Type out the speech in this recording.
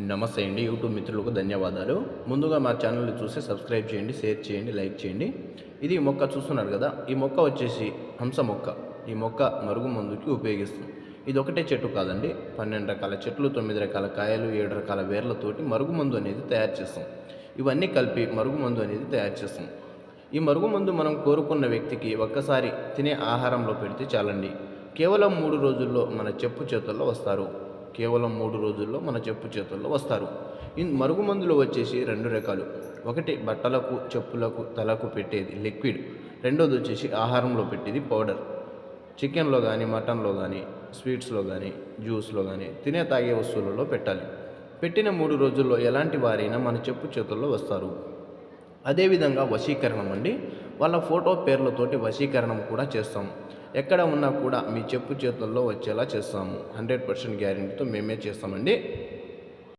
నమస్తే అండి. యూట్యూబ్ మిత్రులకు ధన్యవాదాలు. ముందుగా మా ఛానల్ని చూసి సబ్స్క్రైబ్ చేయండి షేర్ చేయండి లైక్ చేయండి. ఇది మొక్క చూస్తున్నారు కదా ఈ మొక్క వచ్చేసి హంస మొక్క. ఈ మొక్క మరుగు మందుకి ఉపయోగిస్తుంది ఇది ఒకటే చెట్టు కాదండి పన్నెండు రకాల చెట్లు తొమ్మిది రకాల కాయలు ఏడు రకాల వేర్లతోటి మరుగు మందు అనేది తయారు చేస్తాం. ఇవన్నీ కలిపి మరుగు మందు అనేది తయారు చేస్తాం. ఈ మరుగు మందు మనం కోరుకున్న వ్యక్తికి ఒక్కసారి తినే ఆహారంలో పెడితే చాలండి. కేవలం మూడు రోజుల్లో మన చెప్పు చేతుల్లో వస్తారు. కేవలం మూడు రోజుల్లో మన చెప్పు చేతుల్లో వస్తారు. ఇన్ మరుగు మందులు వచ్చేసి రెండు రకాలు. ఒకటి బట్టలకు చెప్పులకు తలకు పెట్టేది లిక్విడ్. రెండోది వచ్చేసి ఆహారంలో పెట్టేది పౌడర్. చికెన్లో కానీ మటన్లో కానీ స్వీట్స్లో కానీ జ్యూస్లో కానీ తినే తాగే వస్తువులలో పెట్టాలి. పెట్టిన మూడు రోజుల్లో ఎలాంటి వారైనా మన చెప్పు చేతుల్లో వస్తారు. అదేవిధంగా వశీకరణం అండి. వాళ్ళ ఫోటో పేర్లతోటి వశీకరణం కూడా చేస్తాం. ఎక్కడ ఉన్నా కూడా మీ చెప్పు చేతుల్లో వచ్చేలా చేస్తాము. హండ్రెడ్ పర్సెంట్ గ్యారెంటీతో మేమే చేస్తామండి.